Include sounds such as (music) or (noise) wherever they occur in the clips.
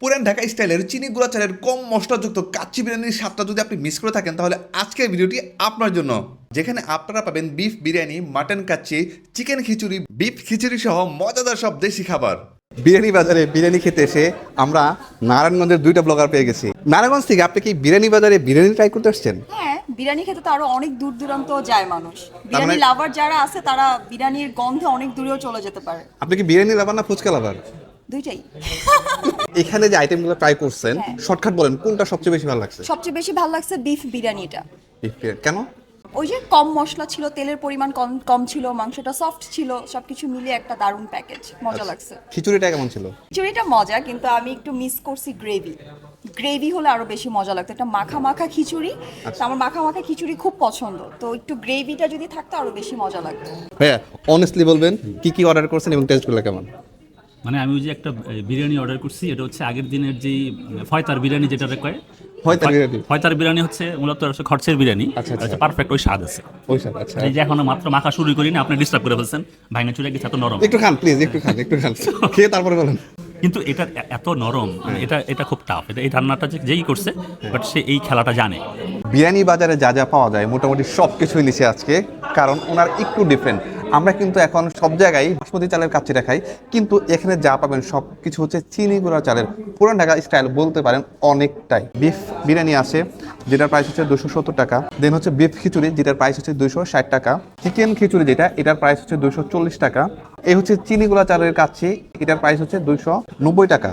পুরান ঢাকা স্টাইলের চিনি গুঁড়া চালের কম মশলাযুক্ত কাচ্চি বিরিয়ানির স্বাদটা যদি আপনি মিস করে থাকেন তাহলে আজকের ভিডিওটি আপনার জন্য। যেখানে আপনারা পাবেন beef biryani mutton kacchi chicken khichuri beef khichuri সহ মজাদার সব দেশি খাবার। বিরিয়ানি বাজারে বিরিয়ানি খেতে এসে আমরা নারায়ণগঞ্জের দুইটা ব্লগার পেয়ে গেছি। নারায়ণগঞ্জ থেকে আপনি কি বিরিয়ানি বাজারে বিরিয়ানি ট্রাই করতে আসছেন? হ্যাঁ বিরিয়ানি খেতে তো আরও অনেক দূর দূরান্ত যায় মানুষ। বিরিয়ানি মানে- লাভার যারা আছে তারা বিরিয়ানির গন্ধে অনেক দূরেও চলে যেতে পারে। আপনি কি বিরিয়ানি লাভার না ফুচকা লাভার দুইটাই। এখানে যে আইটেমগুলো ট্রাই করছেন হ্যাঁ। শর্টকাট বলেন কোনটা সবচেয়ে বেশি ভালো লাগছে? সবচেয়ে বেশি ভালো লাগছে বিফ বিরিয়ানিটা। বিরিয়ানি। কেন? ওই যে কম মশলা ছিল তেলের পরিমাণ কম কম ছিল মাংসটা সফট ছিল সবকিছু মিলিয়ে একটা দারুণ প্যাকেজ মজা লাগছে। খিচুড়িটা কেমন ছিল? খিচুড়িটা মজা কিন্তু আমি একটু মিস করছি গ্রেভি গ্রেভি হলে আরও বেশি মজা লাগতো। একটা মাখা মাখা খিচুড়ি তো আমার মাখা মাখা খিচুড়ি খুব পছন্দ। তো একটু গ্রেভিটা যদি থাকতো আরও বেশি মজা লাগতো। ভাইয়া অনেস্টলি বলবেন কি কি অর্ডার করছেন এবং টেস্টগুলো কেমন? মানে আমি ওই যে একটা বিরিয়ানি অর্ডার করছি এটা হচ্ছে আগের দিনের যেই ফয়তার বিরিয়ানি যেটা কয়? ফয়তার বিরিয়ানি? ফয়তার বিরিয়ানি হচ্ছে মূলত খরচের বিরিয়ানি। আচ্ছা, আচ্ছা। পারফেক্ট ওই স্বাদ আছে। ওই স্বাদ আচ্ছা। এই যে এখনও মাত্র মাখা শুরু করিনি আপনি ডিস্টার্ব করে ফেলছেন। ভাইনা চুলে গেছে এত নরম। একটু খান প্লিজ একটু খান একটু খান। (laughs) খেয়ে তারপরে বলেন। কিন্তু এটা এত নরম মানে এটা এটা খুব টাফ এটা এই রান্নাটা যেই করছে বাট সে এই খেলাটা জানে। বিরিয়ানি বাজারে যা যা পাওয়া যায় মোটামুটি সব কিছুই নিচে আজকে কারণ ওনার একটু ডিফারেন্ট আমরা কিন্তু এখন সব জায়গায় বাসমতি চালের কাচ্চিটা খাই কিন্তু এখানে যা পাবেন সব কিছু হচ্ছে চিনি গুঁড়া চালের। পুরান ঢাকা স্টাইল বলতে পারেন অনেকটাই। বিফ বিরিয়ানি আছে, যেটার প্রাইস হচ্ছে দুশো সত্তর টাকা। দেন হচ্ছে বিফ খিচুড়ি, যেটার প্রাইস হচ্ছে দুশো ষাট টাকা। চিকেন খিচুড়ি যেটা, এটার প্রাইস হচ্ছে দুশো চল্লিশ টাকা। এই হচ্ছে চিনি গুঁড়া চালের কাচ্চি, এটার প্রাইস হচ্ছে দুশো নব্বই টাকা।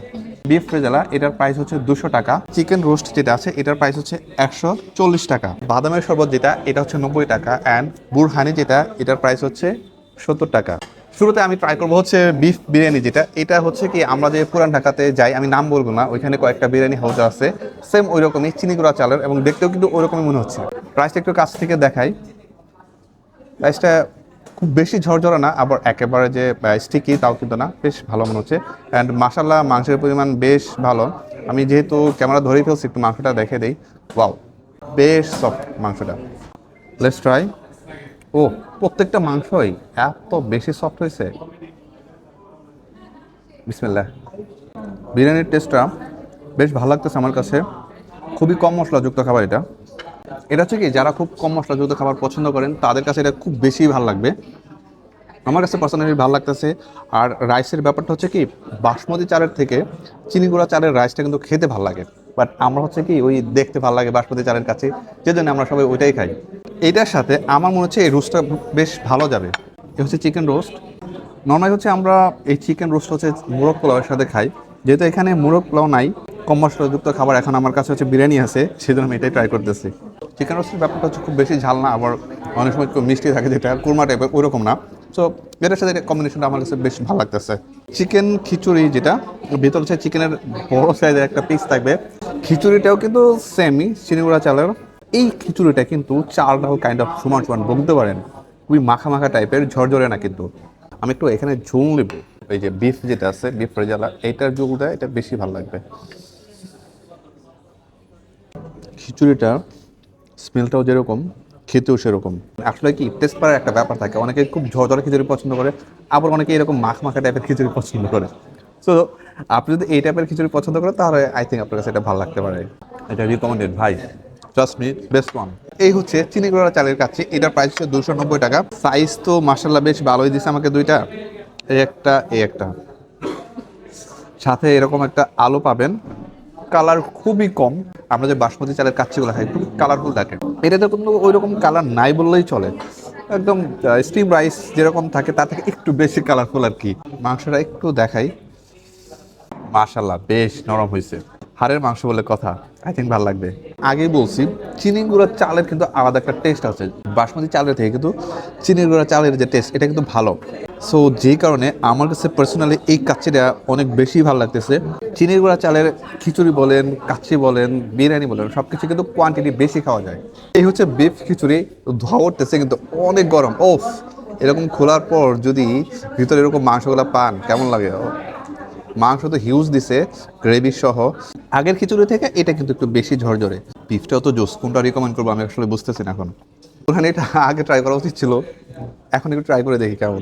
বিফ রেজালা এটার প্রাইস হচ্ছে দুশো টাকা। চিকেন রোস্ট যেটা আছে, এটার প্রাইস হচ্ছে একশো চল্লিশ টাকা। বাদামের শরবত যেটা, এটা হচ্ছে নব্বই টাকা। অ্যান্ড বুরহানি যেটা, এটার প্রাইস হচ্ছে সত্তর টাকা। শুরুতে আমি ট্রাই করব হচ্ছে বিফ বিরিয়ানি যেটা। এটা হচ্ছে কি, আমরা যে পুরান ঢাকাতে যাই, আমি নাম বলব না, ওইখানে কয়েকটা বিরিয়ানি হাউস আছে। সেম ওই রকমই চিনি গুঁড়া চালের, এবং দেখতেও কিন্তু ওই রকমই মনে হচ্ছে। প্রাইসটা একটু কাছ থেকে দেখাই। প্রাইসটা খুব বেশি ঝরঝরা না, আবার একেবারে যে স্টিকি তাও কিন্তু না, বেশ ভালো মনে হচ্ছে। অ্যান্ড মাসাল্লাহ মাংসের পরিমাণ বেশ ভালো। আমি যেহেতু ক্যামেরা ধরেই ফেলছি, একটু মাংসটা দেখে দিই। ওয়াও বেশ সফট মাংসটা। লেটস ট্রাই ও, প্রত্যেকটা মাংসই এত বেশি সফট হয়েছে। বিসমিল্লা বিরিয়ানির টেস্টটা বেশ ভালো লাগতেছে আমার কাছে। খুবই কম মশলাযুক্ত খাবার এটা। এটা হচ্ছে কি, যারা খুব কম মশলাযুক্ত খাবার পছন্দ করেন, তাদের কাছে এটা খুব বেশি ভালো লাগবে। আমার কাছে পার্সোনালি ভালো লাগতেছে। আর রাইসের ব্যাপারটা হচ্ছে কি, বাসমতি চালের থেকে চিনি গুঁড়া চালের রাইসটা কিন্তু খেতে ভালো লাগে। বাট আমরা হচ্ছে কি, ওই দেখতে ভালো লাগে বাসমতি চালের কাছে যে জন্য আমরা সবাই ওইটাই খাই। এইটার সাথে আমার মনে হচ্ছে এই রোস্টটা বেশ ভালো যাবে। এটা হচ্ছে চিকেন রোস্ট নর্মালি হচ্ছে আমরা এই চিকেন রোস্ট হচ্ছে মোরগ পোলাওয়ের সাথে খাই। যেহেতু এখানে মোরগ পোলাও নাই, কম মশলাযুক্ত খাবার এখন আমার কাছে হচ্ছে বিরিয়ানি আছে, সেজন্য আমি এটাই ট্রাই করতেছি। চিকেন রোস্টের ব্যাপারটা হচ্ছে খুব বেশি ঝাল না, আবার অনেক সময় একটু মিষ্টি থাকে যেটা, কুরমা টাইপের ওইরকম না। সো এটার সাথে কম্বিনেশনটা আমার কাছে বেশ ভালো লাগতেছে। চিকেন খিচুড়ি যেটা, ভিতর হচ্ছে চিকেনের বড় সাইজের একটা পিস থাকবে। খিচুড়িটাও কিন্তু সেমই চিনিগুড়া চালের। এই খিচুড়িটা কিন্তু চালটাও কাইন্ড অফ সমান সমান বলতে পারেন। খুবই মাখা মাখা টাইপের ঝরঝরে না কিন্তু। আমি একটু এখানে ঝোল নেব। এই যে বিফ যেটা আছে বিফ রেজালা, এইটার ঝোলটা এটা বেশি ভালো লাগবে। খিচুড়িটা স্মেলটাও যেরকম খেতেও সেরকম। আসলে কি টেস্ট পারার একটা ব্যাপার থাকে। অনেকে খুব ঝরঝরে খিচুড়ি পছন্দ করে আবার অনেকে এরকম মাখ মাখা টাইপের খিচুড়ি পছন্দ করে। সো আপনি যদি এই টাইপের খিচুড়ি পছন্দ করেন তাহলে আই থিঙ্ক আপনার কাছে এটা ভালো লাগতে পারে। এটা রিকমেন্ডেড ভাই। ট্রাস্ট মি বেস্ট ওয়ান এই হচ্ছে চিনি গুঁড়া চালের কাছে এটার প্রাইস হচ্ছে দুশো নব্বই টাকা। সাইজ তো মার্শাল্লাহ বেশ ভালোই দিছে আমাকে দুইটা। এই একটা এই একটা। সাথে এরকম একটা আলো পাবেন। কালার খুবই কম। আমরা যে বাসমতি চালের কাচ্চিগুলো খাই, খুবই কালারফুল থাকে এটাতে কোনো ওই রকম কালার নাই বললেই চলে। একদম স্টিম রাইস যেরকম থাকে, তার থেকে একটু বেশি কালারফুল আর কি। মাংসটা একটু দেখাই। মাশাল্লাহ বেশ নরম হয়েছে হাড়ের মাংস বলে কথা আই থিঙ্ক ভালো লাগবে। আগে বলছি চিনি গুঁড়া চালের কিন্তু আলাদা একটা টেস্ট আছে। বাসমতি চালের থেকে কিন্তু চিনি গুঁড়া চালের যে টেস্ট এটা কিন্তু ভালো। সো যেই কারণে আমার কাছে পার্সোনালি এই কাচ্চিটা অনেক বেশি ভালো লাগতেছে। চিনির গুঁড়া চালের খিচুড়ি বলেন, কাচ্চি বলেন, বিরিয়ানি বলেন সব কিছু কিন্তু কোয়ান্টিটি বেশি খাওয়া যায়। এই হচ্ছে বিফ খিচুড়ি, ধোয়া কিন্তু অনেক গরম। ওফ, এরকম খোলার পর যদি ভিতরে এরকম মাংসগুলো পান, কেমন লাগে? মাংস তো হিউজ দিছে গ্রেভি সহ। আগের খিচুড়ি থেকে এটা কিন্তু একটু বেশি ঝরঝরে। বিফটাও তো জোস, কোনটা রিকমেন্ড করব আমি আসলে বুঝতেছি না এখন। ওখানে এটা আগে ট্রাই করা উচিত ছিল, এখন একটু ট্রাই করে দেখি কেমন।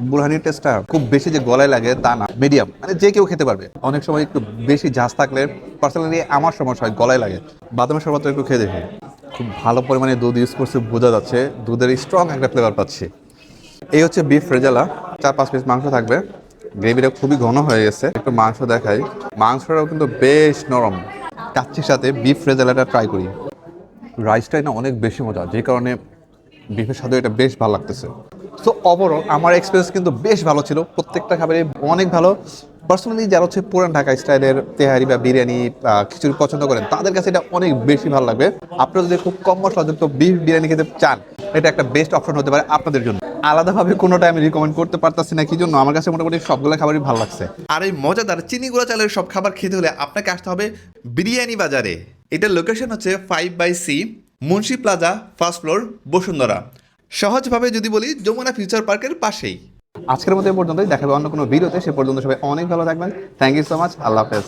বুরহানির টেস্টটা খুব বেশি যে গলায় লাগে তা না মিডিয়াম মানে যে কেউ খেতে পারবে। অনেক সময় একটু বেশি ঝাঁজ থাকলে পার্সোনালি আমার সমস্যা হয়, গলায় লাগে। বাদামের শরবত একটু খেয়ে দেখি। খুব ভালো পরিমাণে দুধ ইউজ করছে, বোঝা যাচ্ছে দুধের স্ট্রং একটা ফ্লেভার পাচ্ছি। এই হচ্ছে বিফ রেজালা চার পাঁচ পিস মাংস থাকবে। গ্রেভিটা খুবই ঘন হয়ে গেছে, একটু মাংস দেখাই। মাংসটাও কিন্তু বেশ নরম। কাচ্ছির সাথে বিফ রেজালাটা ট্রাই করি। রাইসটাই না অনেক বেশি মজা, যে কারণে বিফের সাথে এটা বেশ ভালো লাগতেছে। সো ওভারঅল আমার এক্সপিরিয়েন্স কিন্তু বেশ ভালো ছিল। প্রত্যেকটা খাবারে অনেক ভালো। পার্সোনালি যারা হচ্ছে পুরান ঢাকা স্টাইলের তেহারি বা বিরিয়ানি খিচুড়ি পছন্দ করেন, তাদের কাছে এটা অনেক বেশি ভালো লাগবে। আপনারা যদি খুব কম মশলাযুক্ত বিফ বিরিয়ানি খেতে চান, এটা একটা বেস্ট অপশন হতে পারে আপনাদের জন্য। আলাদাভাবে কোনোটা আমি রিকমেন্ড করতে পারতাছি না, কি জন্য? আমার কাছে মোটামুটি সবগুলো খাবারই ভালো লাগছে। আর এই মজাদার চিনি গুঁড়া চালের সব খাবার খেতে হলে আপনাকে আসতে হবে বিরিয়ানি বাজারে। এটার লোকেশন হচ্ছে five by C Munshi Plaza first floor Bashundhara. সহজভাবে যদি বলি যমুনা ফিউচার পার্কের পাশেই। আজকের মতো পর্যন্তই। দেখাবে অন্য কোনো ভিডিওতে। সে পর্যন্ত সবাই অনেক ভালো থাকবেন। থ্যাংক ইউ সো মাচ আল্লাহ হাফেজ।